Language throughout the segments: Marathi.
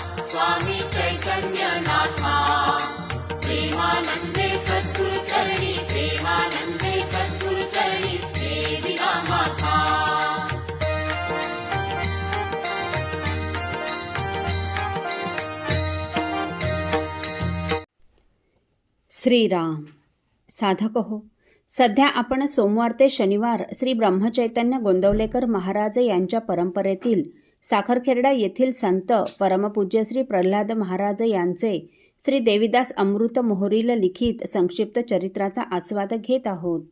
स्वामी चैतन्यनाथा। प्रेमानन्दे प्रेमानन्दे देविना माता श्रीराम। साधक हो सध्या आपण सोमवार ते शनिवार श्री ब्रह्मचैतन्य गोंदवलेकर महाराज यांच्या परंपरेतील साखरखेरडा येथील संत परमपूज्य श्री प्रल्हाद महाराज यांचे श्री देविदास अमृत मोहरील लिखित संक्षिप्त चरित्राचा आस्वाद घेत आहोत.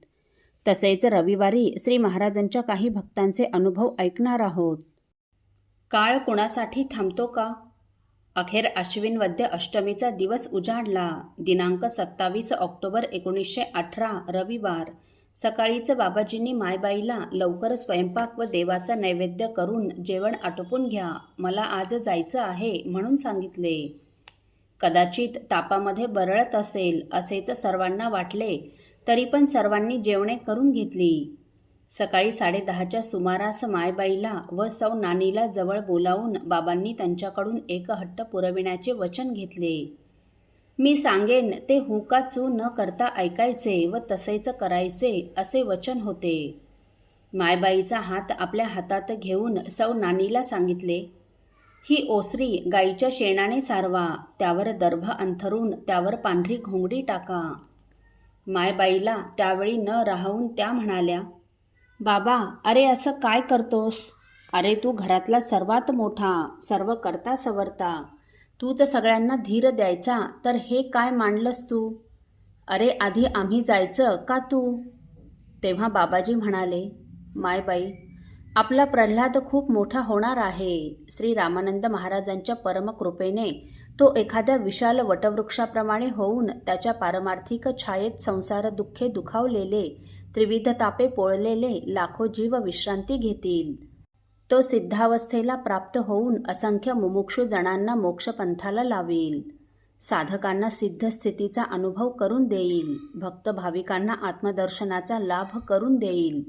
तसेच रविवारी श्री महाराजांच्या काही भक्तांचे अनुभव ऐकणार आहोत. काळ कुणासाठी थांबतो का? अखेर अश्विन वद्य अष्टमीचा दिवस उजाडला. दिनांक सत्तावीस ऑक्टोबर एकोणीसशे अठरा रविवार. सकाळीच बाबाजींनी मायबाईला लवकर स्वयंपाक व देवाचा नैवेद्य करून जेवण आटोपून घ्या मला आज जायचं आहे म्हणून सांगितले. कदाचित तापामध्ये बरळत असेल असेच सर्वांना वाटले तरी पण सर्वांनी जेवणे करून घेतली. सकाळी साडेदहाच्या सुमारास मायबाईला व सौ नानीला जवळ बोलावून बाबांनी त्यांच्याकडून एक हट्ट पुरविण्याचे वचन घेतले. मी सांगेन ते हुकाचू न करता ऐकायचे व तसेच करायचे असे वचन होते. मायबाईचा हात आपल्या हातात घेऊन सौ नानीला सांगितले ही ओसरी गाईच्या शेणाने सारवा त्यावर दर्भ अंथरून त्यावर पांढरी घोंगडी टाका. मायबाईला त्यावेळी न राहून त्या म्हणाल्या बाबा अरे असं काय करतोस? अरे तू घरातला सर्वात मोठा सर्व करता सवरता. तूच सगळ्यांना धीर द्यायचा तर हे काय मांडलंस तू? अरे आधी आम्ही जायचं का तू? तेव्हा बाबाजी म्हणाले मायबाई आपला प्रल्हाद खूप मोठा होणार आहे. श्री रामानंद महाराजांच्या परमकृपेने तो एखाद्या विशाल वटवृक्षाप्रमाणे होऊन त्याच्या पारमार्थिक छायेत संसार दुःखे दुखावलेले त्रिविध तापे पोळलेले लाखो जीव विश्रांती घेतील. तो सिद्धावस्थेला प्राप्त होऊन असंख्य मुमुक्षू जणांना मोक्षपंथाला लावेल. साधकांना सिद्ध स्थितीचा अनुभव करून देईल. भक्त भाविकांना आत्मदर्शनाचा लाभ करून देईल.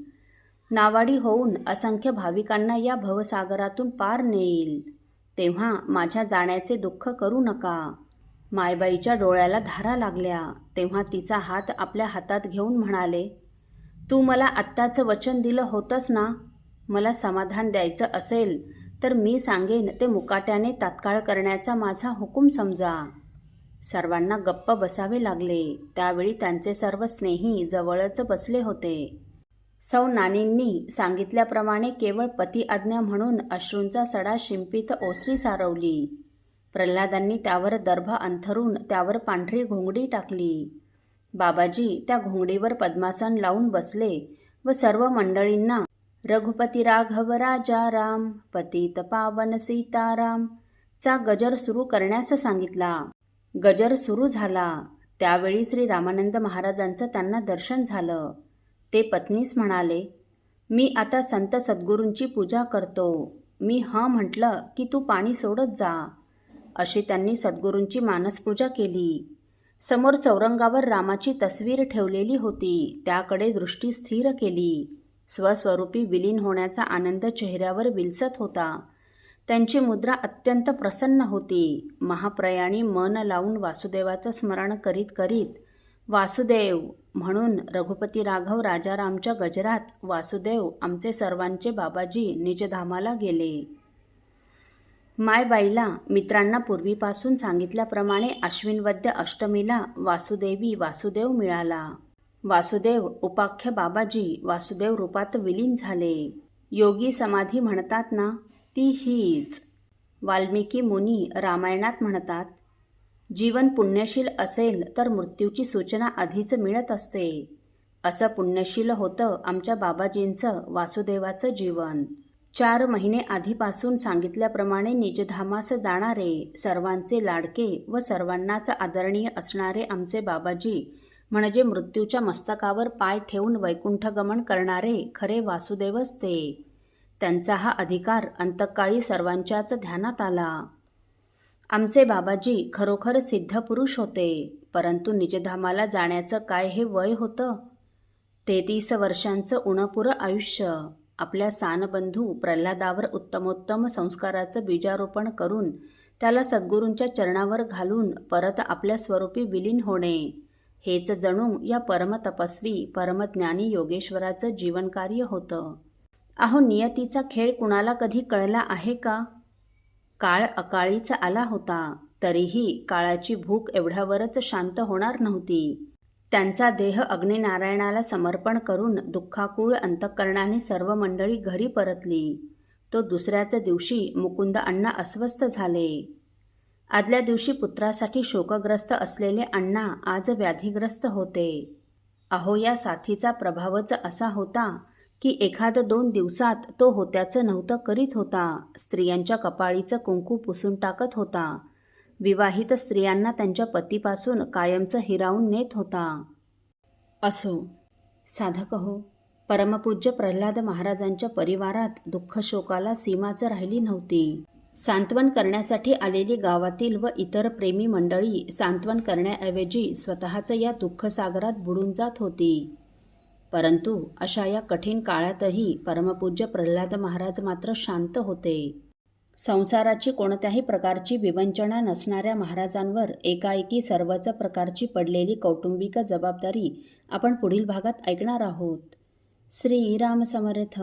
नावाडी होऊन असंख्य भाविकांना या भवसागरातून पार नेईल. तेव्हा माझ्या जाण्याचे दुःख करू नका. मायबाईच्या डोळ्याला धारा लागल्या. तेव्हा तिचा हात आपल्या हातात घेऊन म्हणाले तू मला आत्ताचं वचन दिलं होतंस ना? मला समाधान द्यायचं असेल तर मी सांगेन ते मुकाट्याने तात्काळ करण्याचा माझा हुकूम समजा. सर्वांना गप्प बसावे लागले. त्यावेळी त्यांचे सर्व स्नेही जवळच बसले होते. सौ नानींनी सांगितल्याप्रमाणे केवळ पती आज्ञा म्हणून अश्रूंचा सडा शिंपीत ओसरी सारवली. प्रल्हादांनी त्यावर दर्भ अंथरून त्यावर पांढरी घोंगडी टाकली. बाबाजी त्या घोंगडीवर पद्मासन लावून बसले व सर्व मंडळींना रघुपती राघव राजा राम पतित पावन सीताराम चा गजर सुरू करण्यास सांगितला. गजर सुरू झाला. त्यावेळी श्री रामानंद महाराजांचं त्यांना दर्शन झालं. ते पत्नीस म्हणाले मी आता संत सद्गुरूंची पूजा करतो. मी हं म्हटलं की तू पाणी सोडत जा. अशी त्यांनी सद्गुरूंची मानसपूजा केली. समोर चौरंगावर रामाची तस्वीर ठेवलेली होती. त्याकडे दृष्टी स्थिर केली. स्वस्वरूपी विलीन होण्याचा आनंद चेहऱ्यावर विलसत होता. त्यांची मुद्रा अत्यंत प्रसन्न होती. महाप्रयाणी मन लावून वासुदेवाचं स्मरण करीत करीत वासुदेव म्हणून रघुपती राघव राजारामच्या गजरात वासुदेव आमचे सर्वांचे बाबाजी निजधामाला गेले. मायबाईला मित्रांना पूर्वीपासून सांगितल्याप्रमाणे अश्विनवद्य अष्टमीला वासुदेवी वासुदेव मिळाला. वासुदेव उपाख्य बाबाजी वासुदेव रूपात विलीन झाले. योगी समाधी म्हणतात ना ती हीच. वाल्मिकी मुनी रामायणात म्हणतात जीवन पुण्यशील असेल तर मृत्यूची सूचना आधीच मिळत असते. असं पुण्यशील होतं आमच्या बाबाजींचं वासुदेवाचं जीवन. चार महिने आधीपासून सांगितल्याप्रमाणे निजधामास जाणारे सर्वांचे लाडके व सर्वांनाच आदरणीय असणारे आमचे बाबाजी म्हणजे मृत्यूच्या मस्तकावर पाय ठेवून वैकुंठगमन करणारे खरे वासुदेवच ते त्यांचा हा अधिकार अंतकाळी सर्वांच्याच ध्यानात आला. आमचे बाबाजी खरोखर सिद्ध पुरुष होते परंतु निजधामाला जाण्याचं काय हे वय होतं? तेहतीस वर्षांचं उणपुरं आयुष्य आपल्या सानबंधू प्रल्हादावर उत्तमोत्तम संस्काराचं बीजारोपण करून त्याला सद्गुरूंच्या चरणावर घालून परत आपल्या स्वरूपी विलीन होणे हेच जणू या परमतपस्वी परमज्ञानी योगेश्वराचं जीवनकार्य होतं. अहो नियतीचा खेळ कुणाला कधी कळला आहे का? काळ अकाळीचा आला होता. तरीही काळाची भूक एवढ्यावरच शांत होणार नव्हती. त्यांचा देह अग्निनारायणाला समर्पण करून दुःखाकुळ अंतःकरणाने सर्व मंडळी घरी परतली. तो दुसऱ्याच दिवशी मुकुंद अण्णा अस्वस्थ झाले. आदल्या दिवशी पुत्रासाठी शोकग्रस्त असलेले अण्णा आज व्याधीग्रस्त होते. अहो या साथीचा प्रभावच असा होता की एखाद दोन दिवसात तो होत्याचं नव्हतं करीत होता. स्त्रियांच्या कपाळीचं कुंकू पुसून टाकत होता. विवाहित स्त्रियांना त्यांच्या पतीपासून कायमचं हिरावून नेत होता. असो साधक हो परमपूज्य प्रल्हाद महाराजांच्या परिवारात दुःखशोकाला सीमाच राहिली नव्हती. सांत्वन करण्यासाठी आलेली गावातील व इतर प्रेमी मंडळी सांत्वन करण्याऐवजी स्वतःचं या दुःखसागरात बुडून जात होती. परंतु अशा या कठीण काळातही परमपूज्य प्रल्हाद महाराज मात्र शांत होते. संसाराची कोणत्याही प्रकारची विवंचना नसणाऱ्या महाराजांवर एकाएकी सर्वच प्रकारची पडलेली कौटुंबिक जबाबदारी आपण पुढील भागात ऐकणार आहोत. श्री समर्थ.